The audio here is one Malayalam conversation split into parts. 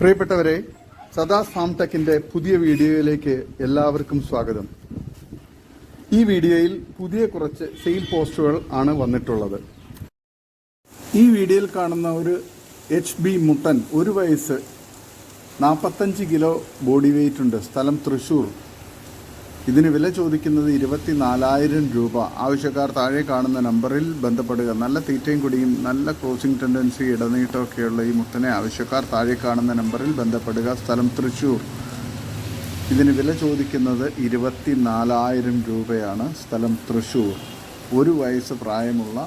പ്രിയപ്പെട്ടവരെ സദാ ഫാം ടെക്കിന്റെ പുതിയ വീഡിയോയിലേക്ക് എല്ലാവർക്കും സ്വാഗതം. ഈ വീഡിയോയിൽ പുതിയ കുറച്ച് സെയിൽ പോസ്റ്റുകൾ ആണ് വന്നിട്ടുള്ളത്. ഈ വീഡിയോയിൽ കാണുന്ന ഒരു എച്ച് ബി മുട്ടൻ ഒരു വയസ്സ് നാൽപ്പത്തഞ്ച് കിലോ ബോഡി വെയിറ്റ് ഉണ്ട്. സ്ഥലം തൃശ്ശൂർ ഇതിന് വില ചോദിക്കുന്നത് ഇരുപത്തി നാലായിരം രൂപ. ആവശ്യക്കാർ താഴെ കാണുന്ന നമ്പറിൽ ബന്ധപ്പെടുക. നല്ല തീറ്റയും കുടിയും നല്ല ക്രോസിംഗ് ടെൻഡൻസി ഇടനീട്ടമൊക്കെയുള്ള ഈ മുത്തനെ ആവശ്യക്കാർ താഴെ കാണുന്ന നമ്പറിൽ ബന്ധപ്പെടുക. സ്ഥലം തൃശ്ശൂർ ഇതിന് വില ചോദിക്കുന്നത് ഇരുപത്തി നാലായിരം രൂപയാണ്. സ്ഥലം തൃശ്ശൂർ ഒരു വയസ്സ് പ്രായമുള്ള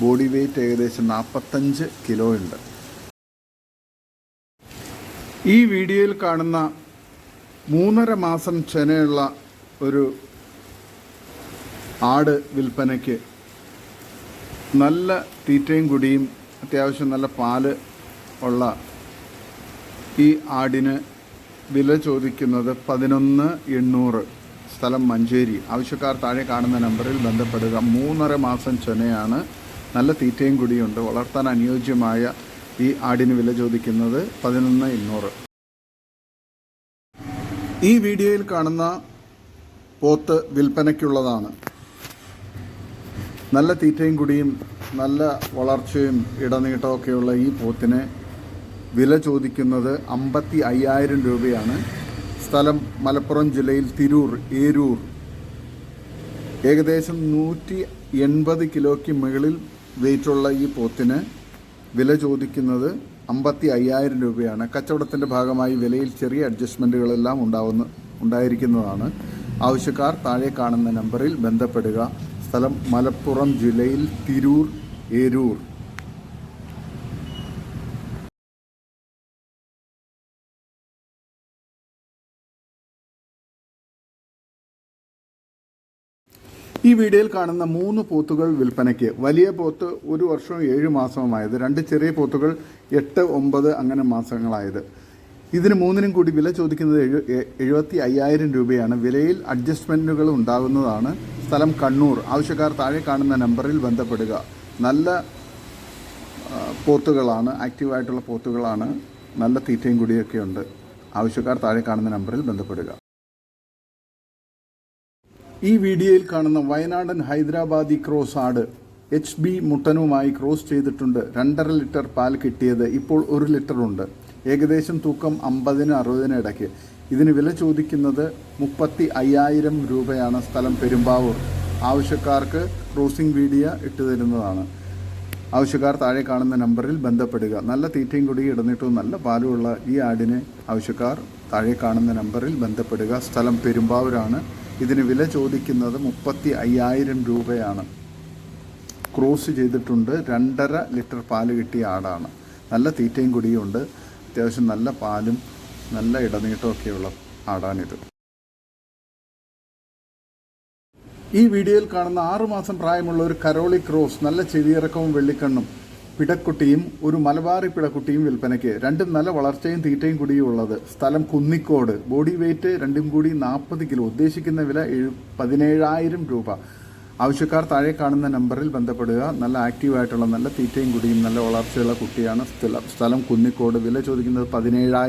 ബോഡി വെയ്റ്റ് ഏകദേശം നാൽപ്പത്തഞ്ച് കിലോ ഉണ്ട്. ഈ വീഡിയോയിൽ കാണുന്ന മൂന്നര മാസം ചെനയുള്ള ഒരു ആട് വിൽപ്പനയ്ക്ക് നല്ല തീറ്റയും കുടിയും അത്യാവശ്യം നല്ല പാൽ ഉള്ള ഈ ആടിന് വില ചോദിക്കുന്നത് പതിനൊന്ന് എണ്ണൂറ്. സ്ഥലം മഞ്ചേരി. ആവശ്യക്കാർ താഴെ കാണുന്ന നമ്പറിൽ ബന്ധപ്പെടുക. മൂന്നര മാസം ചെനയാണ് നല്ല തീറ്റയും കുടിയുണ്ട്. വളർത്താൻ അനുയോജ്യമായ ഈ ആടിന് വില ചോദിക്കുന്നത് പതിനൊന്ന് എണ്ണൂറ്. ഈ വീഡിയോയിൽ കാണുന്ന പോത്ത് വിൽപ്പനയ്ക്കുള്ളതാണ്. നല്ല തീറ്റയും കുടിയും നല്ല വളർച്ചയും ഇടനീട്ടമൊക്കെയുള്ള ഈ പോത്തിനെ വില ചോദിക്കുന്നത് അമ്പത്തി അയ്യായിരം രൂപയാണ്. സ്ഥലം മലപ്പുറം ജില്ലയിൽ തിരൂർ ഏരൂർ. ഏകദേശം നൂറ്റി എൺപത് കിലോയ്ക്ക് മുകളിൽ വെയിറ്റുള്ള ഈ പോത്തിന് വില ചോദിക്കുന്നത് അമ്പത്തി അയ്യായിരം രൂപയാണ്. കച്ചവടത്തിന്റെ ഭാഗമായി വിലയിൽ ചെറിയ അഡ്ജസ്റ്റ്മെന്റുകളെല്ലാം ഉണ്ടാവുന്ന ഉണ്ടായിരിക്കുന്നതാണ്. ആവശ്യക്കാർ താഴെ കാണുന്ന നമ്പറിൽ ബന്ധപ്പെടുക. സ്ഥലം മലപ്പുറം ജില്ലയിൽ തിരൂർ ഏരൂർ. ഈ വീഡിയോയിൽ കാണുന്ന മൂന്ന് പോത്തുകൾ വിൽപ്പനയ്ക്ക്. വലിയ പോത്ത് ഒരു വർഷവും ഏഴ് മാസവുമായത്. രണ്ട് ചെറിയ പോത്തുകൾ എട്ട് ഒമ്പത് അങ്ങനെ മാസങ്ങളായത്. ഇതിന് മൂന്നിനും കൂടി വില ചോദിക്കുന്നത് എഴു എഴുപത്തി അയ്യായിരം രൂപയാണ്. വിലയിൽ അഡ്ജസ്റ്റ്മെന്റുകൾ ഉണ്ടാകുന്നതാണ് സ്ഥലം കണ്ണൂർ. ആവശ്യക്കാർ താഴെ കാണുന്ന നമ്പറിൽ ബന്ധപ്പെടുക. നല്ല പോത്തുകളാണ് ആക്റ്റീവായിട്ടുള്ള പോത്തുകളാണ്. നല്ല തീറ്റയും കുടിയൊക്കെ ഉണ്ട് ആവശ്യക്കാർ താഴെ കാണുന്ന നമ്പറിൽ ബന്ധപ്പെടുക. ഈ വീഡിയോയിൽ കാണുന്ന വയനാടൻ ഹൈദരാബാദി ക്രോസ് ആട് എച്ച് ബി മുട്ടനുമായി ക്രോസ് ചെയ്തിട്ടുണ്ട്. രണ്ടര ലിറ്റർ പാൽ കിട്ടിയത് ഇപ്പോൾ ഒരു ലിറ്റർ ഉണ്ട് ഏകദേശം തൂക്കം അമ്പതിന് അറുപതിന് ഇടയ്ക്ക്. ഇതിന് വില ചോദിക്കുന്നത് മുപ്പത്തി അയ്യായിരം രൂപയാണ് സ്ഥലം പെരുമ്പാവൂർ. ആവശ്യക്കാർക്ക് ക്രോസിംഗ് വീഡിയ ഇട്ടു തരുന്നതാണ്. ആവശ്യക്കാർ താഴെ കാണുന്ന നമ്പറിൽ ബന്ധപ്പെടുക. നല്ല തീറ്റയും കൂടി ഇടന്നിട്ടും നല്ല പാലുമുള്ള ഈ ആടിനെ ആവശ്യക്കാർ താഴെ കാണുന്ന നമ്പറിൽ ബന്ധപ്പെടുക. സ്ഥലം പെരുമ്പാവൂരാണ്. ഇതിന് വില ചോദിക്കുന്നത് മുപ്പത്തി അയ്യായിരം രൂപയാണ്. ക്രോസ് ചെയ്തിട്ടുണ്ട്. രണ്ടര ലിറ്റർ പാൽ കിട്ടിയ ആടാണ്. നല്ല തീറ്റയും കുടിയുണ്ട്. അത്യാവശ്യം നല്ല പാലും നല്ല ഇടനീട്ടമൊക്കെയുള്ള ആടാണിത്. ഈ വീഡിയോയിൽ കാണുന്ന ആറുമാസം പ്രായമുള്ള ഒരു കരോളി ക്രോസ് നല്ല ചെവിയിറക്കവും വെള്ളിക്കണ്ണും പിടക്കുട്ടിയും ഒരു മലബാറി പിടക്കുട്ടിയും വിൽപ്പനയ്ക്ക് രണ്ടും നല്ല വളർച്ചയും തീറ്റയും കൂടിയും ഉള്ളത് സ്ഥലം കുന്നിക്കോട്. ബോഡി വെയിറ്റ് രണ്ടും കൂടി നാൽപ്പത് കിലോ. ഉദ്ദേശിക്കുന്ന വില പതിനേഴായിരം രൂപ. ആവശ്യക്കാർ താഴെ കാണുന്ന നമ്പറിൽ ബന്ധപ്പെടുക. നല്ല ആക്റ്റീവായിട്ടുള്ള നല്ല തീറ്റയും കുടിയും നല്ല വളർച്ചയുള്ള കുട്ടിയാണ് സ്ഥലം സ്ഥലം കുന്നിക്കോട്. വില ചോദിക്കുന്നത് പതിനേഴായിരം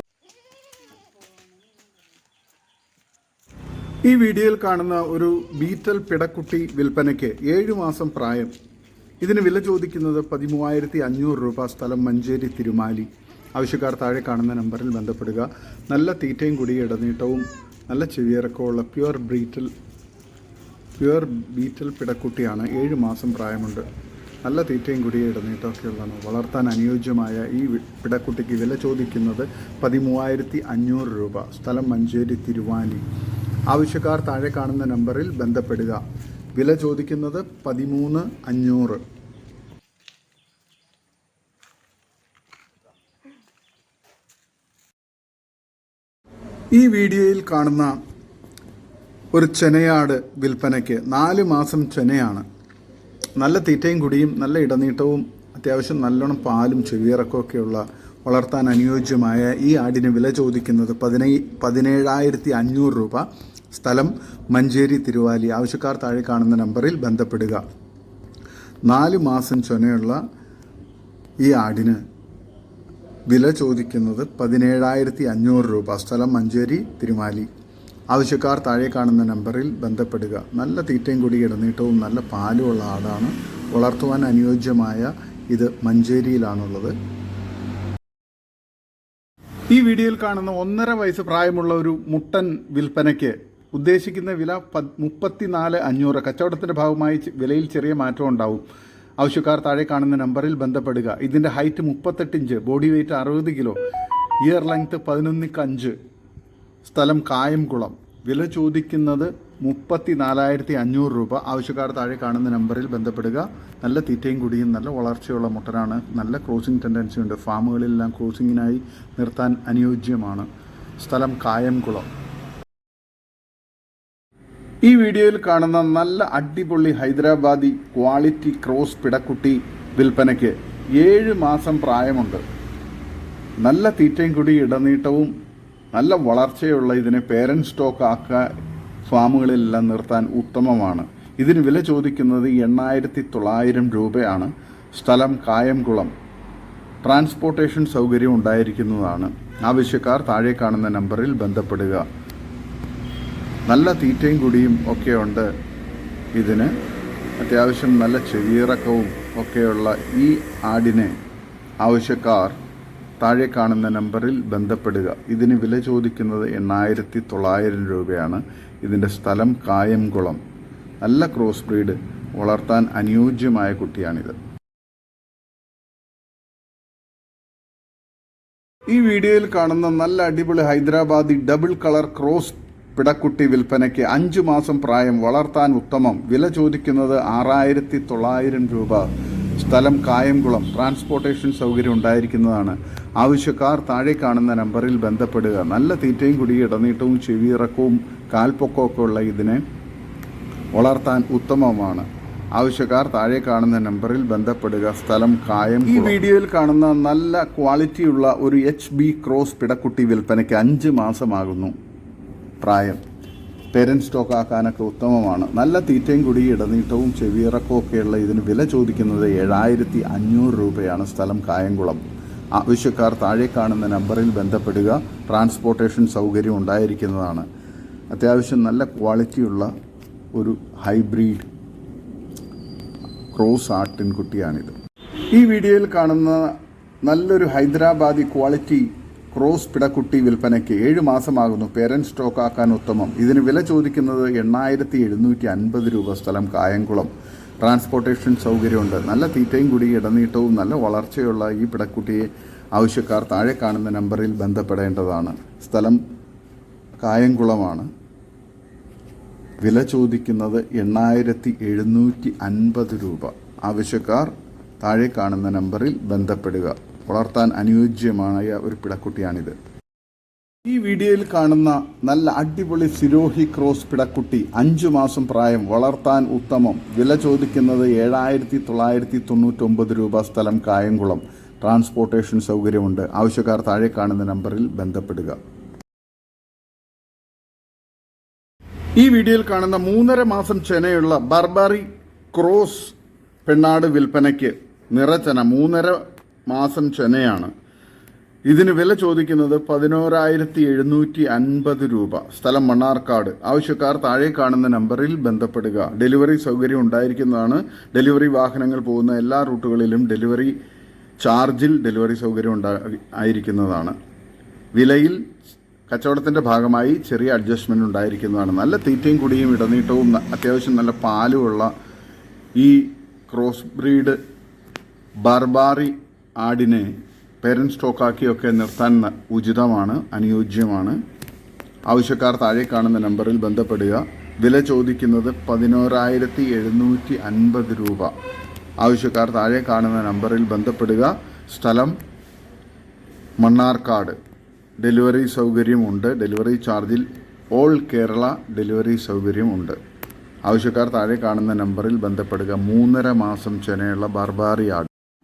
ഈ വീഡിയോയിൽ കാണുന്ന ഒരു ബീറ്റൽ പിടക്കുട്ടി വിൽപ്പനയ്ക്ക് ഏഴു മാസം പ്രായം. ഇതിന് വില ചോദിക്കുന്നത് പതിമൂവായിരത്തി അഞ്ഞൂറ് രൂപ. സ്ഥലം മഞ്ചേരി തിരുമാലി. ആവശ്യക്കാർ താഴെ കാണുന്ന നമ്പറിൽ ബന്ധപ്പെടുക. നല്ല തീറ്റയും കുടി ഇടനീട്ടവും നല്ല ചെവിയിറക്കമുള്ള പ്യുവർ ബ്രീറ്റൽ പ്യുവർ ബീറ്റൽ പിടക്കുട്ടിയാണ് ഏഴ് മാസം പ്രായമുണ്ട്. നല്ല തീറ്റയും കുടിയും ഇടനീട്ടമൊക്കെയുള്ളതാണ് വളർത്താൻ അനുയോജ്യമായ ഈ പിടക്കുട്ടിക്ക് വില ചോദിക്കുന്നത് പതിമൂവായിരത്തി അഞ്ഞൂറ് രൂപ. സ്ഥലം മഞ്ചേരി തിരുവാലി. ആവശ്യക്കാർ താഴെ കാണുന്ന നമ്പറിൽ ബന്ധപ്പെടുക. വില ചോദിക്കുന്നത് പതിമൂന്ന് അഞ്ഞൂറ്. ഈ വീഡിയോയിൽ കാണുന്ന ഒരു ചെനയാട് വിൽപ്പനയ്ക്ക്. നാല് മാസം ചെനയാണ്. നല്ല തീറ്റയും കുടിയും നല്ല ഇടനീട്ടവും അത്യാവശ്യം നല്ലോണം പാലും ചെവിയിറക്കമൊക്കെയുള്ള വളർത്താൻ അനുയോജ്യമായ ഈ ആടിന് വില ചോദിക്കുന്നത് പതിനൈ പതിനേഴായിരത്തി അഞ്ഞൂറ് രൂപ. സ്ഥലം മഞ്ചേരി തിരുവാലി. ആവശ്യക്കാർ താഴെ കാണുന്ന നമ്പറിൽ ബന്ധപ്പെടുക. നാല് മാസം ചൊനയുള്ള ഈ ആടിന് വില ചോദിക്കുന്നത് പതിനേഴായിരത്തി അഞ്ഞൂറ് രൂപ. സ്ഥലം മഞ്ചേരി തിരുമാലി ആവശ്യക്കാർ താഴെ കാണുന്ന നമ്പറിൽ ബന്ധപ്പെടുക. നല്ല തീറ്റയും കൂടി ഇടനീട്ടവും നല്ല പാലുമുള്ള ആടാണ് വളർത്തുവാൻ അനുയോജ്യമായ ഇത് മഞ്ചേരിയിലാണുള്ളത്. ഈ വീഡിയോയിൽ കാണുന്ന ഒന്നര വയസ്സ് പ്രായമുള്ള ഒരു മുട്ടൻ വിൽപ്പനയ്ക്ക് ഉദ്ദേശിക്കുന്ന വില പ- മുപ്പത്തിനാല് അഞ്ഞൂറ്. കച്ചവടത്തിന്റെ ഭാഗമായി വിലയിൽ ചെറിയ മാറ്റം ഉണ്ടാവും. ആവശ്യക്കാർ താഴെ കാണുന്ന നമ്പറിൽ ബന്ധപ്പെടുക. ഇതിന്റെ ഹൈറ്റ് മുപ്പത്തെട്ട് ഇഞ്ച് ബോഡി വെയിറ്റ് അറുപത് കിലോ ഇയർ ലെങ്ത് പതിനൊന്നിക്ക് അഞ്ച് സ്ഥലം കായംകുളം. വില ചോദിക്കുന്നത് മുപ്പത്തി നാലായിരത്തി അഞ്ഞൂറ് രൂപ. ആവശ്യക്കാർ താഴെ കാണുന്ന നമ്പറിൽ ബന്ധപ്പെടുക. നല്ല തീറ്റയും കുടിയും നല്ല വളർച്ചയുള്ള മുട്ടനാണ്. നല്ല ക്രോസിംഗ് ടെൻഡൻസി ഉണ്ട്. ഫാമുകളിലെല്ലാം ക്രോസിങ്ങിനായി നിർത്താൻ അനുയോജ്യമാണ്. സ്ഥലം കായംകുളം. ഈ വീഡിയോയിൽ കാണുന്ന നല്ല അടിപൊളി ഹൈദരാബാദി ക്വാളിറ്റി ക്രോസ് പിടക്കുട്ടി വിൽപ്പനയ്ക്ക് ഏഴ് മാസം പ്രായമുണ്ട്. നല്ല തീറ്റയും കുടി ഇടനീട്ടവും നല്ല വളർച്ചയുള്ള ഇതിനെ പേരന്റ് സ്റ്റോക്ക് ആക്കുക ഫാമുകളിലെല്ലാം നിർത്താൻ ഉത്തമമാണ്. ഇതിന് വില ചോദിക്കുന്നത് എണ്ണായിരത്തി തൊള്ളായിരം രൂപയാണ്. സ്ഥലം കായംകുളം. ട്രാൻസ്പോർട്ടേഷൻ സൗകര്യം ഉണ്ടായിരിക്കുന്നതാണ്. ആവശ്യക്കാർ താഴെ കാണുന്ന നമ്പറിൽ ബന്ധപ്പെടുക. നല്ല തീറ്റയും കുടിയും ഒക്കെയുണ്ട് ഇതിന്. അത്യാവശ്യം നല്ല ചെവിയിറക്കവും ഒക്കെയുള്ള ഈ ആടിനെ ആവശ്യക്കാർ താഴെ കാണുന്ന നമ്പറിൽ ബന്ധപ്പെടുക. ഇതിന് വില ചോദിക്കുന്നത് എണ്ണായിരത്തി തൊള്ളായിരം രൂപയാണ്. ഇതിന്റെ സ്ഥലം കായംകുളം. നല്ല ക്രോസ് ബ്രീഡ്. വളർത്താൻ അനുയോജ്യമായ കുട്ടിയാണിത്. ഈ വീഡിയോയിൽ കാണുന്ന നല്ല അടിപൊളി ഹൈദരാബാദി ഡബിൾ കളർ ക്രോസ് പിടക്കുട്ടി വിൽപ്പനയ്ക്ക് അഞ്ചു മാസം പ്രായം വളർത്താൻ ഉത്തമം. വില ചോദിക്കുന്നത് ആറായിരത്തി തൊള്ളായിരം രൂപ. സ്ഥലം കായംകുളം. ട്രാൻസ്പോർട്ടേഷൻ സൗകര്യം ഉണ്ടായിരിക്കുന്നതാണ്. ആവശ്യക്കാർ താഴെ കാണുന്ന നമ്പറിൽ ബന്ധപ്പെടുക. നല്ല തീറ്റയും കുടി ഇടനീട്ടവും ചെവിയിറക്കവും കാൽപ്പൊക്കമൊക്കെ ഉള്ള ഇതിനെ വളർത്താൻ ഉത്തമമാണ്. ആവശ്യക്കാർ താഴെ കാണുന്ന നമ്പറിൽ ബന്ധപ്പെടുക. സ്ഥലം കായം ഈ വീഡിയോയിൽ കാണുന്ന നല്ല ക്വാളിറ്റിയുള്ള ഒരു എച്ച് ബി ക്രോസ് പിടക്കുട്ടി വിൽപ്പനയ്ക്ക് അഞ്ച് മാസമാകുന്നു പ്രായം. പേരന്റ് സ്റ്റോക്ക് ആക്കാനൊക്കെ ഉത്തമമാണ്. നല്ല തീറ്റയും കുടി ഇടനീട്ടവും ചെവിയിറക്കവും ഒക്കെയുള്ള ഇതിന് വില ചോദിക്കുന്നത് ഏഴായിരത്തി അഞ്ഞൂറ് രൂപയാണ് സ്ഥലം കായംകുളം. ആവശ്യക്കാർ താഴെ കാണുന്ന നമ്പറിൽ ബന്ധപ്പെടുക. ട്രാൻസ്പോർട്ടേഷൻ സൗകര്യം ഉണ്ടായിരിക്കുന്നതാണ്. അത്യാവശ്യം നല്ല ക്വാളിറ്റിയുള്ള ഒരു ഹൈബ്രിഡ് ക്രോസ് ആട്ടിൻകുട്ടിയാണിത് ഈ വീഡിയോയിൽ കാണുന്ന നല്ലൊരു ഹൈദരാബാദി ക്വാളിറ്റി ക്രോസ് പിടക്കുട്ടി വിൽപ്പനയ്ക്ക് ഏഴ് മാസമാകുന്നു. പേരന്റ് സ്റ്റോക്ക് ആക്കാൻ ഉത്തമം. ഇതിന് വില ചോദിക്കുന്നത് എണ്ണായിരത്തി എഴുന്നൂറ്റി അൻപത് രൂപ സ്ഥലം കായംകുളം. ട്രാൻസ്പോർട്ടേഷൻ സൗകര്യമുണ്ട്. നല്ല തീറ്റയും കൂടി ഇടനീട്ടവും നല്ല വളർച്ചയുള്ള ഈ പിടക്കുട്ടിയെ ആവശ്യക്കാർ താഴെ കാണുന്ന നമ്പറിൽ ബന്ധപ്പെടേണ്ടതാണ്. സ്ഥലം കായംകുളമാണ്. വില ചോദിക്കുന്നത് എണ്ണായിരത്തി എഴുന്നൂറ്റി അൻപത് രൂപ. ആവശ്യക്കാർ താഴെ കാണുന്ന നമ്പറിൽ ബന്ധപ്പെടുക. വളർത്താൻ അനുയോജ്യമായ ഒരു പിടക്കുട്ടിയാണിത്. ഈ വീഡിയോയിൽ കാണുന്ന നല്ല അടിപൊളി സിരോഹി ക്രോസ് പിടക്കുട്ടി അഞ്ചു മാസം പ്രായം വളർത്താൻ ഉത്തമം. വില ചോദിക്കുന്നത് ഏഴായിരത്തി തൊള്ളായിരത്തി തൊണ്ണൂറ്റൊമ്പത് രൂപ സ്ഥലം കായംകുളം. ട്രാൻസ്പോർട്ടേഷൻ സൗകര്യമുണ്ട്. ആവശ്യക്കാർ താഴെ കാണുന്ന നമ്പറിൽ ബന്ധപ്പെടുക. ഈ വീഡിയോയിൽ കാണുന്ന മൂന്നര മാസം ചെനയുള്ള ബർബറി ക്രോസ് പെണ്ണാട് വിൽപ്പനയ്ക്ക് നിറച്ചന മൂന്നര മാസം ചെനയാണ് ഇതിന് വില ചോദിക്കുന്നത് പതിനോരായിരത്തി എഴുന്നൂറ്റി അൻപത് രൂപ. സ്ഥലം മണ്ണാർക്കാട്. ആവശ്യക്കാർ താഴെ കാണുന്ന നമ്പറിൽ ബന്ധപ്പെടുക. ഡെലിവറി സൗകര്യം ഉണ്ടായിരിക്കുന്നതാണ്. ഡെലിവറി വാഹനങ്ങൾ പോകുന്ന എല്ലാ റൂട്ടുകളിലും ഡെലിവറി ചാർജിൽ ഡെലിവറി സൗകര്യം ഉണ്ടാ ആയിരിക്കുന്നതാണ്. വിലയിൽ കച്ചവടത്തിന്റെ ഭാഗമായി ചെറിയ അഡ്ജസ്റ്റ്മെന്റ് ഉണ്ടായിരിക്കുന്നതാണ്. നല്ല തീറ്റയും കുടിയും ഇടനീട്ടവും അത്യാവശ്യം നല്ല പാലുമുള്ള ഈ ക്രോസ് ബ്രീഡ് ബാർബാറി ആടിനെ പേരന്റ് സ്റ്റോക്കാക്കിയൊക്കെ നിർത്താൻ ഉചിതമാണ് അനുയോജ്യമാണ്. ആവശ്യക്കാർ താഴെ കാണുന്ന നമ്പറിൽ ബന്ധപ്പെടുക. വില ചോദിക്കുന്നത് പതിനോരായിരത്തി എഴുന്നൂറ്റി അൻപത് രൂപ. ആവശ്യക്കാർ താഴെ കാണുന്ന നമ്പറിൽ ബന്ധപ്പെടുക. സ്ഥലം മണ്ണാർക്കാട്. ഡെലിവറി സൗകര്യമുണ്ട്. ഡെലിവറി ചാർജിൽ ഓൾ കേരള ഡെലിവറി സൗകര്യമുണ്ട്. ആവശ്യക്കാർ താഴെ കാണുന്ന നമ്പറിൽ ബന്ധപ്പെടുക. മൂന്നര മാസം ചെനയുള്ള ബർബാറിയാട്